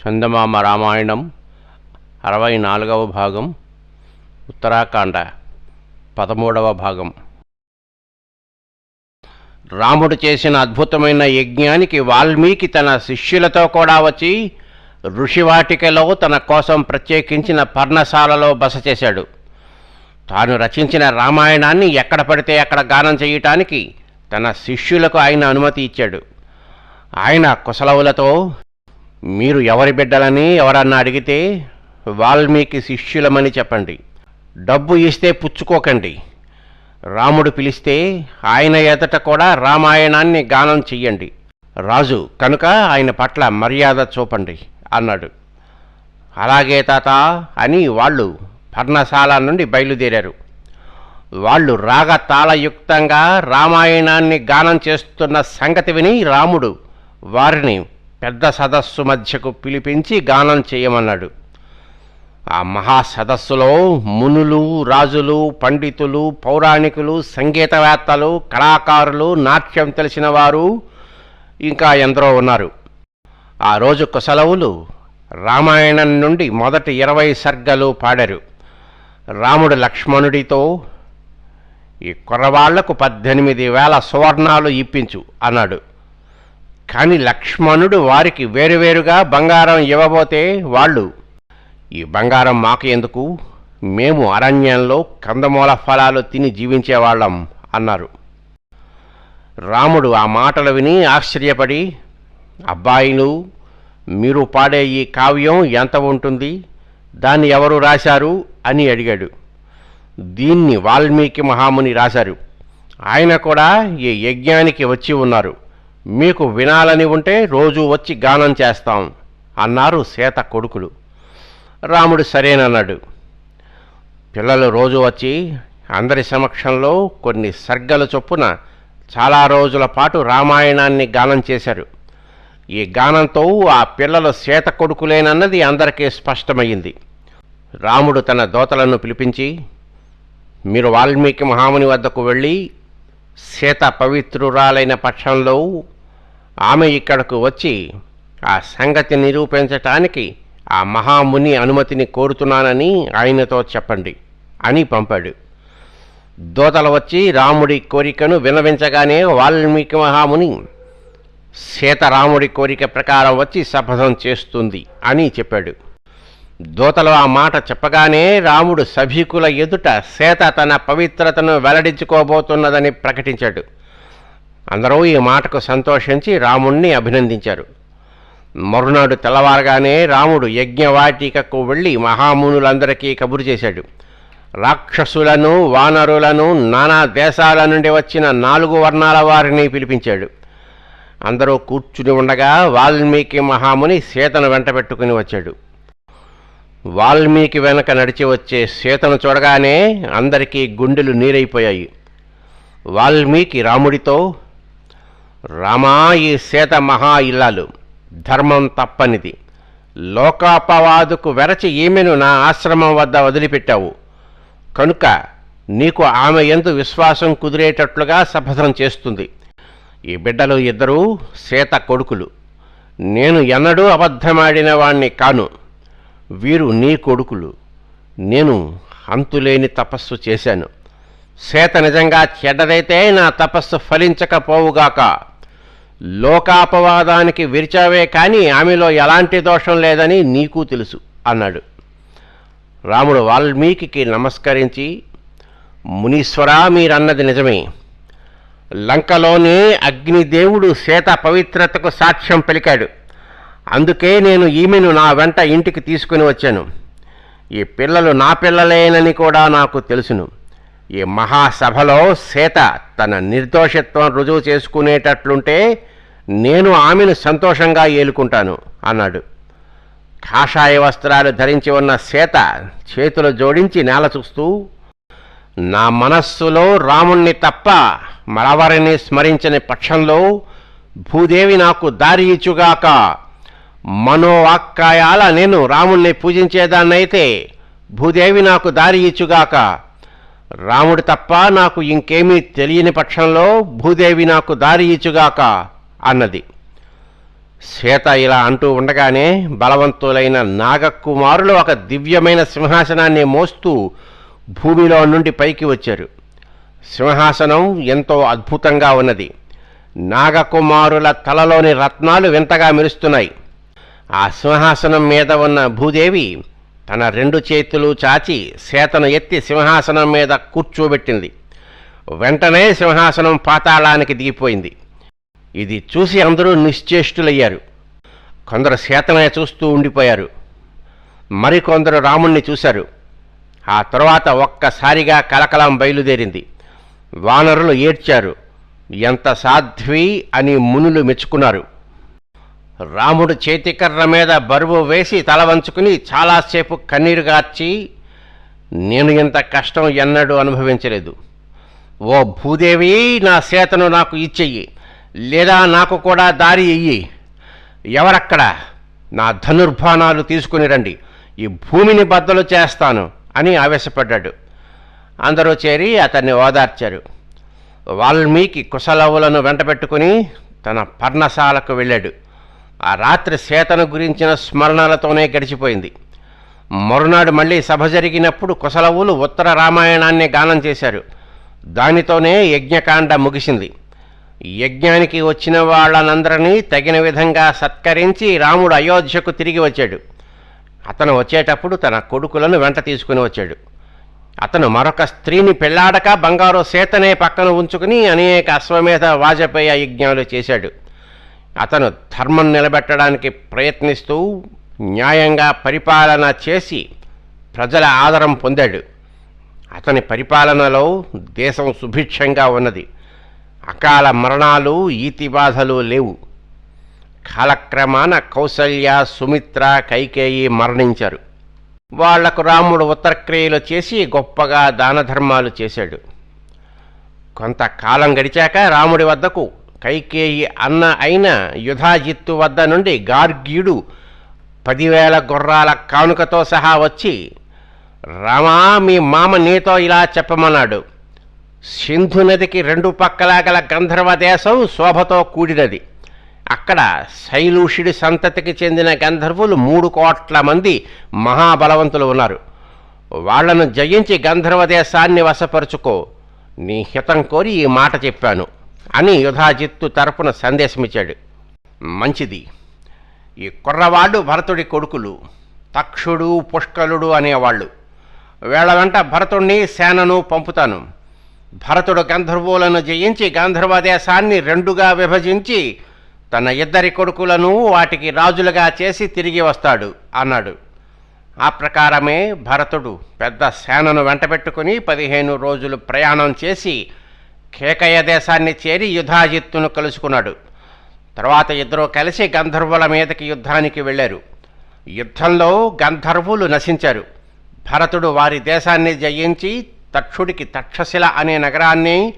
చందమామ రామాయణం అరవై నాలుగవ భాగం ఉత్తరాఖండ పదమూడవ భాగం. రాముడు చేసిన అద్భుతమైన యజ్ఞానికి వాల్మీకి తన శిష్యులతో కూడా వచ్చి ఋషివాటికలో తన కోసం ప్రత్యేకించిన పర్ణశాలలో బస చేశాడు. తాను రచించిన రామాయణాన్ని ఎక్కడ పడితే అక్కడ గానం చేయటానికి తన శిష్యులకు ఆయన అనుమతి ఇచ్చాడు. ఆయన కుశలవులతో మీరు ఎవరి బిడ్డలని ఎవరన్నా అడిగితే వాల్మీకి శిష్యులమని చెప్పండి. డబ్బు ఇస్తే పుచ్చుకోకండి. రాముడు పిలిస్తే ఆయన ఎదట కూడా రామాయణాన్ని గానం చెయ్యండి. రాజు కనుక ఆయన పట్ల మర్యాద చూపండి అన్నాడు. అలాగే తాత అని వాళ్ళు పర్ణశాల నుండి బయలుదేరారు. వాళ్ళు రాగ తాళయుక్తంగా రామాయణాన్ని గానం చేస్తున్న సంగతి విని రాముడు వారిని పెద్ద సదస్సు మధ్యకు పిలిపించి గానం చేయమన్నాడు. ఆ మహాసదస్సులో మునులు రాజులు పండితులు పౌరాణికులు సంగీతవేత్తలు కళాకారులు నాట్యం తెలిసిన వారు ఇంకా ఎందరో ఉన్నారు. ఆ రోజు కుశలవులు రామాయణం నుండి మొదటి ఇరవై సర్గలు పాడారు. రాముడు లక్ష్మణుడితో ఈ కుర్రవాళ్ళకు పద్దెనిమిది వేల సువర్ణాలు ఇప్పించు అన్నాడు. కానీ లక్ష్మణుడు వారికి వేరువేరుగా బంగారం ఇవ్వబోతే వాళ్ళు ఈ బంగారం మాకు ఎందుకు మేము అరణ్యంలో కందమూల ఫలాలు తిని జీవించేవాళ్ళం అన్నారు. రాముడు ఆ మాటలు విని ఆశ్చర్యపడి అబ్బాయిలు మీరు పాడే ఈ కావ్యం ఎంత ఉంటుంది? దాన్ని ఎవరు రాశారు? అని అడిగాడు. దీన్ని వాల్మీకి మహాముని రాశారు. ఆయన కూడా ఈ యజ్ఞానికి వచ్చి ఉన్నారు. మీకు వినాలని ఉంటే రోజు వచ్చి గానం చేస్తాం అన్నారు సీత కొడుకులు. రాముడు సరేనన్నాడు. పిల్లలు రోజు వచ్చి అందరి సమక్షంలో కొన్ని సర్గల చొప్పున చాలా రోజుల పాటు రామాయణాన్ని గానం చేశారు. ఈ గానంతో ఆ పిల్లలు సీత కొడుకులేనన్నది అందరికీ స్పష్టమయ్యింది. రాముడు తన దోతలను పిలిపించి మీరు వాల్మీకి మహాముని వద్దకు వెళ్ళి సీత పవిత్రురాలైన పక్షంలో ఆమె ఇక్కడకు వచ్చి ఆ సంగతి నిరూపించటానికి ఆ మహాముని అనుమతిని కోరుతున్నానని ఆయనతో చెప్పండి అని పంపాడు. దోతలు వచ్చి రాముడి కోరికను వినవించగానే వాల్మీకి మహాముని సీత రాముడి కోరిక ప్రకారం వచ్చి శపథం చేస్తుంది అని చెప్పాడు. దూతలు ఆ మాట చెప్పగానే రాముడు సభికుల ఎదుట సీత తన పవిత్రతను వెల్లడించుకోబోతున్నదని ప్రకటించాడు. అందరూ ఈ మాటకు సంతోషించి రాముణ్ణి అభినందించారు. మరునాడు తెల్లవారగానే రాముడు యజ్ఞవాటికకు వెళ్ళి మహామునులందరికీ కబురు చేశాడు. రాక్షసులను వానరులను నానా దేశాల నుండి వచ్చిన నాలుగు వర్ణాల వారిని పిలిపించాడు. అందరూ కూర్చుని ఉండగా వాల్మీకి మహాముని సీతను వెంట పెట్టుకుని వచ్చాడు. వాల్మీకి వెనక నడిచి వచ్చే సీతను చూడగానే అందరికీ గుండెలు నీరైపోయాయి. వాల్మీకి రాముడితో రామా ఈ సీత మహా ఇల్లాలు. ధర్మం తప్పనిది. లోకాపవాదుకు వెరచి ఈమెను నా ఆశ్రమం వద్ద వదిలిపెట్టావు. కనుక నీకు ఆమె ఎందు విశ్వాసం కుదిరేటట్లుగా శపథం చేస్తుంది. ఈ బిడ్డలు ఇద్దరూ సీత కొడుకులు. నేను ఎన్నడూ అబద్ధమాడిన వాణ్ణి కాను. వీరు నీ కొడుకులు. నేను అంతులేని తపస్సు చేశాను. సీత నిజంగా చెడ్డదైతే నా తపస్సు ఫలించకపోవుగాక లోకాపవాదానికి విరిచావే కానీ ఆమెలో ఎలాంటి దోషం లేదని నీకు తెలుసు అన్నాడు. రాముడు వాల్మీకి నమస్కరించి మునీశ్వరా మీరన్నది నిజమే. లంకలోనే అగ్నిదేవుడు సీత పవిత్రతకు సాక్ష్యం పలికాడు. అందుకే నేను ఈమెను నా వెంట ఇంటికి తీసుకుని వచ్చాను. ఈ పిల్లలు నా పిల్లలేనని కూడా నాకు తెలుసును. ఈ మహాసభలో సీత తన నిర్దోషత్వం రుజువు చేసుకునేటట్లుంటే నేను ఆమెను సంతోషంగా ఏలుకుంటాను అన్నాడు. కాషాయ వస్త్రాలు ధరించి ఉన్న సీత చేతులు జోడించి నేల చూస్తూ నా మనస్సులో రాముణ్ణి తప్ప మరవరిని స్మరించని పక్షంలో భూదేవి నాకు దారి ఇచ్చుగాక మనోవాక్కాయాల నేను రాముణ్ణి పూజించేదాన్నైతే భూదేవి నాకు దారి ఇచ్చుగాక రాముడు తప్ప నాకు ఇంకేమీ తెలియని పక్షంలో భూదేవి నాకు దారి ఇచ్చుగాక అన్నది. సీత ఇలా అంటూ ఉండగానే బలవంతులైన నాగకుమారులు ఒక దివ్యమైన సింహాసనాన్ని మోస్తూ భూమిలో నుండి పైకి వచ్చారు. సింహాసనం ఎంతో అద్భుతంగా ఉన్నది. నాగకుమారుల తలలోని రత్నాలు వింతగా మెరుస్తున్నాయి. ఆ సింహాసనం మీద ఉన్న భూదేవి తన రెండు చేతులు చాచి సీతను ఎత్తి సింహాసనం మీద కూర్చోబెట్టింది. వెంటనే సింహాసనం పాతాళానికి దిగిపోయింది. ఇది చూసి అందరూ నిశ్చేష్టులయ్యారు. కొందరు సేతనే చూస్తూ ఉండిపోయారు. మరికొందరు రాముణ్ణి చూశారు. ఆ తర్వాత ఒక్కసారిగా కలకలం బయలుదేరింది. వానరులు ఏడ్చారు. ఎంత సాధ్వి అని మునులు మెచ్చుకున్నారు. రాముడు చేతికర్ర మీద బరువు వేసి తల వంచుకుని చాలాసేపు కన్నీరు గార్చి నేను ఇంత కష్టం ఎన్నడూ అనుభవించలేదు. ఓ భూదేవి నా సేతను నాకు ఇచ్చెయ్యి. లేదా నాకు కూడా దారి ఇయ్యి. ఎవరక్కడ? నా ధనుర్బాణాలు తీసుకుని రండి. ఈ భూమిని బద్దలు చేస్తాను అని ఆవేశపడ్డాడు. అందరూ చేరి అతన్ని ఓదార్చారు. వాల్మీకి కుశలవులను వెంటబెట్టుకుని తన పర్ణశాలకు వెళ్ళాడు. ఆ రాత్రి సీతను గురించిన స్మరణలతోనే గడిచిపోయింది. మరునాడు మళ్ళీ సభ జరిగినప్పుడు కుశలవులు ఉత్తర రామాయణాన్ని గానం చేశారు. దానితోనే యజ్ఞకాండ ముగిసింది. యజ్ఞానికి వచ్చిన వాళ్ళనందరినీ తగిన విధంగా సత్కరించి రాముడు అయోధ్యకు తిరిగి వచ్చాడు. అతను వచ్చేటప్పుడు తన కొడుకులను వెంట తీసుకుని వచ్చాడు. అతను మరొక స్త్రీని పెళ్ళాడక బంగారు సీతనే పక్కన ఉంచుకుని అనేక అశ్వమేధ వాజపేయ యజ్ఞాలు చేశాడు. అతను ధర్మం నిలబెట్టడానికి ప్రయత్నిస్తూ న్యాయంగా పరిపాలన చేసి ప్రజల ఆదరం పొందాడు. అతని పరిపాలనలో దేశం సుభిక్షంగా ఉన్నది. అకాల మరణాలు ఈతిబాధలు లేవు. కాలక్రమాన కౌసల్య సుమిత్ర కైకేయి మరణించారు. వాళ్ళకు రాముడు ఉత్తరక్రియలు చేసి గొప్పగా దానధర్మాలు చేశాడు. కొంతకాలం గడిచాక రాముడి వద్దకు కైకేయి అన్న అయిన యుధాజిత్తు వద్ద నుండి గార్గ్యుడు పదివేల గుర్రాల కానుకతో సహా వచ్చి రామా మీ మామ నీతో ఇలా చెప్పమన్నాడు. సింధు నదికి రెండు పక్కలా గల గంధర్వ దేశం శోభతో కూడినది. అక్కడ శైలూషుడి సంతతికి చెందిన గంధర్వులు మూడు కోట్ల మంది మహాబలవంతులు ఉన్నారు. వాళ్ళను జయించి గంధర్వ దేశాన్ని వశపరుచుకో. నీ హితం కోరి ఈ మాట చెప్పాను. అని యుధాజిత్తు తరపున సందేశమిచ్చాడు. మంచిది. ఈ కుర్రవాళ్ళు భరతుడి కొడుకులు తక్షుడు పుష్కలుడు అనేవాళ్ళు. వీళ్ళ వెంట భరతుణ్ణి సేనను పంపుతాను. భరతుడు గంధర్వులను జయించి గంధర్వ దేశాన్ని రెండుగా విభజించి తన ఇద్దరి కొడుకులను వాటికి రాజులుగా చేసి తిరిగి వస్తాడు అన్నాడు. ఆ ప్రకారమే భరతుడు పెద్ద సేనను వెంటబెట్టుకుని పదిహేను రోజులు ప్రయాణం చేసి కేకయ దేశాన్ని చేరి యుధాజిత్తును కలుసుకున్నాడు. తర్వాత ఇద్దరూ కలిసి గంధర్వుల మీదకి యుద్ధానికి వెళ్ళారు. యుద్ధంలో గంధర్వులు నశించారు. భరతుడు వారి దేశాన్ని జయించి తక్షుడికి తక్షశిల అనే నగరాన్ని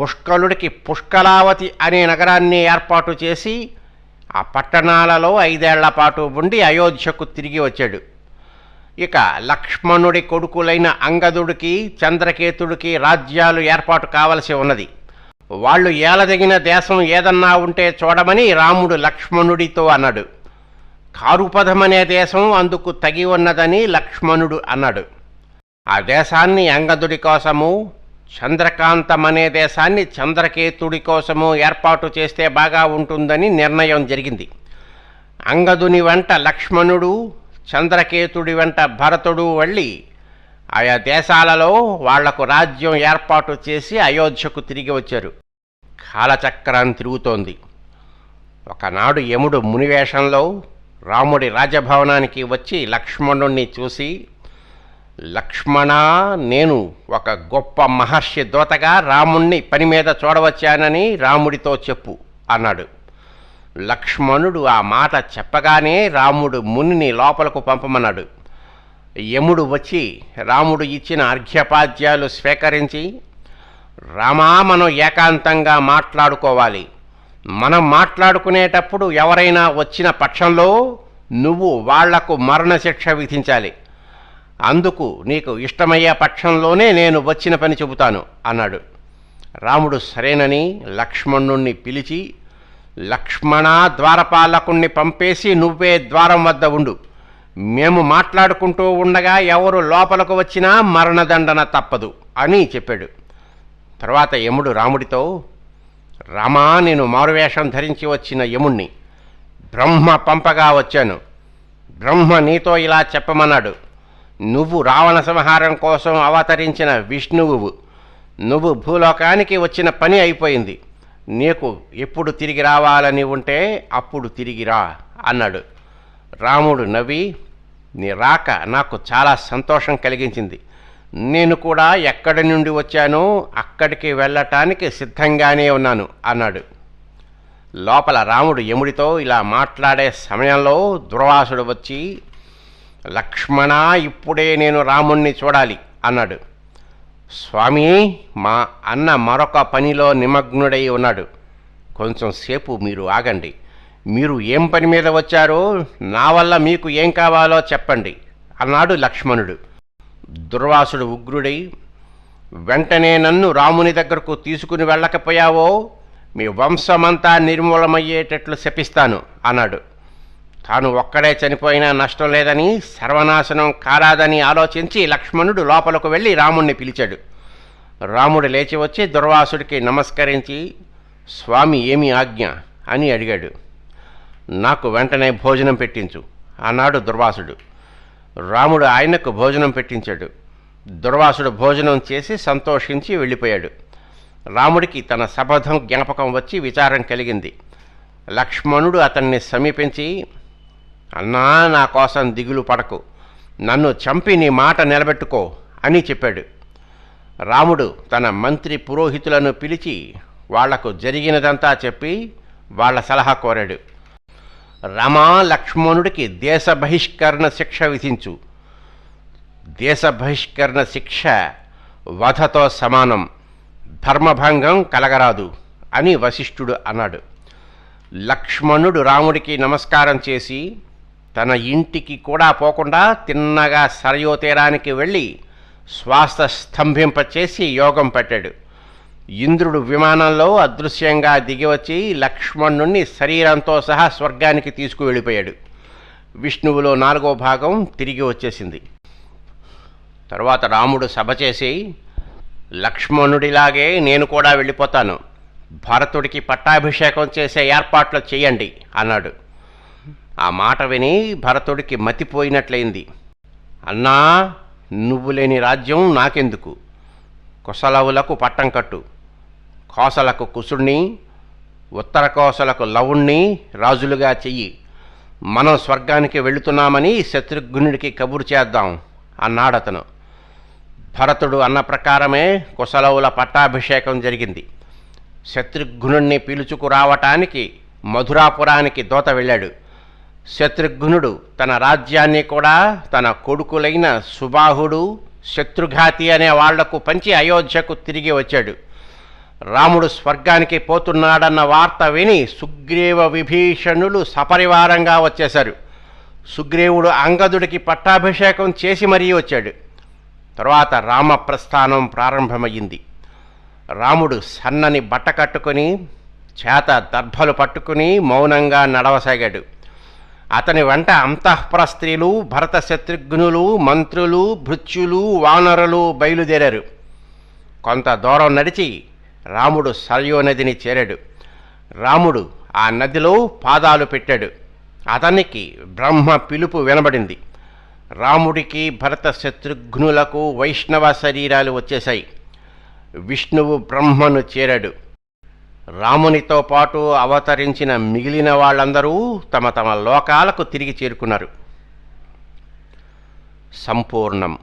పుష్కలుడికి పుష్కలావతి అనే నగరాన్ని ఏర్పాటు చేసి ఆ పట్టణాలలో ఐదేళ్ళ పాటు ఉండి అయోధ్యకు తిరిగి వచ్చాడు. ఇక లక్ష్మణుడి కొడుకులైన అంగదుడికి చంద్రకేతుడికి రాజ్యాలు ఏర్పాటు కావలసి ఉన్నది. వాళ్ళు ఏలదగిన దేశం ఏదన్నా ఉంటే చూడమని రాముడు లక్ష్మణుడితో అన్నాడు. కారుపదమనే దేశం అందుకు తగి ఉన్నదని లక్ష్మణుడు అన్నాడు. ఆ దేశాన్ని అంగదుడి కోసము చంద్రకాంతమనే దేశాన్ని చంద్రకేతుడి కోసము ఏర్పాటు చేస్తే బాగా ఉంటుందని నిర్ణయం జరిగింది. అంగదుని వెంట లక్ష్మణుడు చంద్రకేతుడి వెంట భరతుడు వెళ్ళి ఆయా దేశాలలో వాళ్ళకు రాజ్యం ఏర్పాటు చేసి అయోధ్యకు తిరిగి వచ్చారు. కాలచక్రం తిరుగుతోంది. ఒకనాడు యముడు మునివేషంలో రాముడి రాజభవనానికి వచ్చి లక్ష్మణుణ్ణి చూసి లక్ష్మణ నేను ఒక గొప్ప మహర్షి దోతగా రాముణ్ణి పని మీద చూడవచ్చానని రాముడితో చెప్పు అన్నాడు. లక్ష్మణుడు ఆ మాట చెప్పగానే రాముడు మునిని లోపలకు పంపమన్నాడు. యముడు వచ్చి రాముడు ఇచ్చిన అర్ఘ్యపాద్యాలు స్వీకరించి రామా మనం ఏకాంతంగా మాట్లాడుకోవాలి. మనం మాట్లాడుకునేటప్పుడు ఎవరైనా వచ్చిన పక్షంలో నువ్వు వాళ్ళకు మరణశిక్ష విధించాలి. అందుకు నీకు ఇష్టమయ్యే పక్షంలోనే నేను వచ్చిన పని చెబుతాను అన్నాడు. రాముడు సరేనని లక్ష్మణుణ్ణి పిలిచి లక్ష్మణ ద్వారపాలకుణ్ణి పంపేసి నువ్వే ద్వారం వద్ద ఉండు. మేము మాట్లాడుకుంటూ ఉండగా ఎవరు లోపలకు వచ్చినా మరణదండన తప్పదు అని చెప్పాడు. తర్వాత యముడు రాముడితో రామా నేను మారువేషం ధరించి వచ్చిన యముణ్ణి. బ్రహ్మ పంపగా వచ్చాను. బ్రహ్మ నీతో ఇలా చెప్పమన్నాడు. నువ్వు రావణ సంహారం కోసం అవతరించిన విష్ణువు నువ్వు భూలోకానికి వచ్చిన పని అయిపోయింది. నీకు ఎప్పుడు తిరిగి రావాలని ఉంటే అప్పుడు తిరిగి రా అన్నాడు. రాముడు నవ్వి నీ రాక నాకు చాలా సంతోషం కలిగించింది. నేను కూడా ఎక్కడి నుండి వచ్చానో అక్కడికి వెళ్ళటానికి సిద్ధంగానే ఉన్నాను అన్నాడు. లోపల రాముడు యముడితో ఇలా మాట్లాడే సమయంలో దుర్వాసుడు వచ్చి లక్ష్మణ ఇప్పుడే నేను రాముణ్ణి చూడాలి అన్నాడు. స్వామి మా అన్న మరొక పనిలో నిమగ్నుడై ఉన్నాడు. కొంచెం సేపు మీరు ఆగండి. మీరు ఏం పని మీద వచ్చారో నా వల్ల మీకు ఏం కావాలో చెప్పండి అన్నాడు లక్ష్మణుడు. దుర్వాసుడు ఉగ్రుడై వెంటనే నన్ను రాముని దగ్గరకు తీసుకుని వెళ్ళకపోయావో మీ వంశమంతా నిర్మూలమయ్యేటట్లు శపిస్తాను అన్నాడు. తాను ఒక్కడే చనిపోయినా నష్టం లేదని సర్వనాశనం కారాదని ఆలోచించి లక్ష్మణుడు లోపలకు వెళ్ళి రాముణ్ణి పిలిచాడు. రాముడు లేచి వచ్చి దుర్వాసుడికి నమస్కరించి స్వామి ఏమి ఆజ్ఞ? అని అడిగాడు. నాకు వెంటనే భోజనం పెట్టించు అన్నాడు దుర్వాసుడు. రాముడు ఆయనకు భోజనం పెట్టించాడు. దుర్వాసుడు భోజనం చేసి సంతోషించి వెళ్ళిపోయాడు. రాముడికి తన శపథం జ్ఞాపకం వచ్చి విచారం కలిగింది. లక్ష్మణుడు అతన్ని సమీపించి అన్నా నా కోసం దిగులు పడకు. నన్ను చంపి నీ మాట నిలబెట్టుకో అని చెప్పాడు. రాముడు తన మంత్రి పురోహితులను పిలిచి వాళ్ళకు జరిగినదంతా చెప్పి వాళ్ళ సలహా కోరాడు. రమా లక్ష్మణుడికి దేశ బహిష్కరణ శిక్ష విధించు. దేశ బహిష్కరణ శిక్ష వధతో సమానం. ధర్మభంగం కలగరాదు అని వశిష్ఠుడు అన్నాడు. లక్ష్మణుడు రాముడికి నమస్కారం చేసి తన ఇంటికి కూడా పోకుండా తిన్నగా సరయో తీరానికి వెళ్ళి శ్వాస స్తంభింపచేసి యోగం పెట్టాడు. ఇంద్రుడు విమానంలో అదృశ్యంగా దిగివచ్చి లక్ష్మణుణ్ణి శరీరంతో సహా స్వర్గానికి తీసుకువెళ్ళిపోయాడు. విష్ణువులో నాలుగో భాగం తిరిగి వచ్చేసింది. తర్వాత రాముడు సభ చేసి లక్ష్మణుడిలాగే నేను కూడా వెళ్ళిపోతాను. భరతుడికి పట్టాభిషేకం చేసే ఏర్పాట్లు చేయండి అన్నాడు. ఆ మాట విని భరతుడికి మతిపోయినట్లయింది. అన్నా నువ్వు లేని రాజ్యం నాకెందుకు? కుశలవులకు పట్టం కట్టు. కోసలకు కుసుణ్ణి ఉత్తర కోసలకు లవుణ్ణి రాజులుగా చెయ్యి. మనం స్వర్గానికి వెళుతున్నామని శత్రుఘ్నుడికి కబురు చేద్దాం అన్నాడతను. భరతుడు అన్న ప్రకారమే కుశలవుల పట్టాభిషేకం జరిగింది. శత్రుఘ్నుణ్ణి పిలుచుకురావటానికి మధురాపురానికి దోత వెళ్ళాడు. శత్రుఘ్నుడు తన రాజ్యాన్ని కూడా తన కొడుకులైన సుబాహుడు శత్రుఘాతి అనే వాళ్ళకు పంచి అయోధ్యకు తిరిగి వచ్చాడు. రాముడు స్వర్గానికి పోతున్నాడన్న వార్త విని సుగ్రీవ విభీషణులు సపరివారంగా వచ్చేశారు. సుగ్రీవుడు అంగదుడికి పట్టాభిషేకం చేసి మరీ వచ్చాడు. తరువాత రామ ప్రస్థానం ప్రారంభమయ్యింది. రాముడు సన్నని బట్ట కట్టుకుని చేత దర్భలు పట్టుకుని మౌనంగా నడవసాగాడు. అతని వెంట అంతఃపుర స్త్రీలు భరత శత్రుఘ్నులు మంత్రులు భృత్యులు వానరులు బయలుదేరారు. కొంత దూరం నడిచి రాముడు సరయూ నదిని చేరాడు. రాముడు ఆ నదిలో పాదాలు పెట్టాడు. అతనికి బ్రహ్మ పిలుపు వినబడింది. రాముడికి భరత శత్రుఘ్నులకు వైష్ణవ శరీరాలు వచ్చేశాయి. విష్ణువు బ్రహ్మను చేరాడు. రామునితో పాటు అవతరించిన మిగిలిన వాళ్ళందరూ తమ తమ లోకాలకు తిరిగి చేరుకున్నారు. సంపూర్ణం.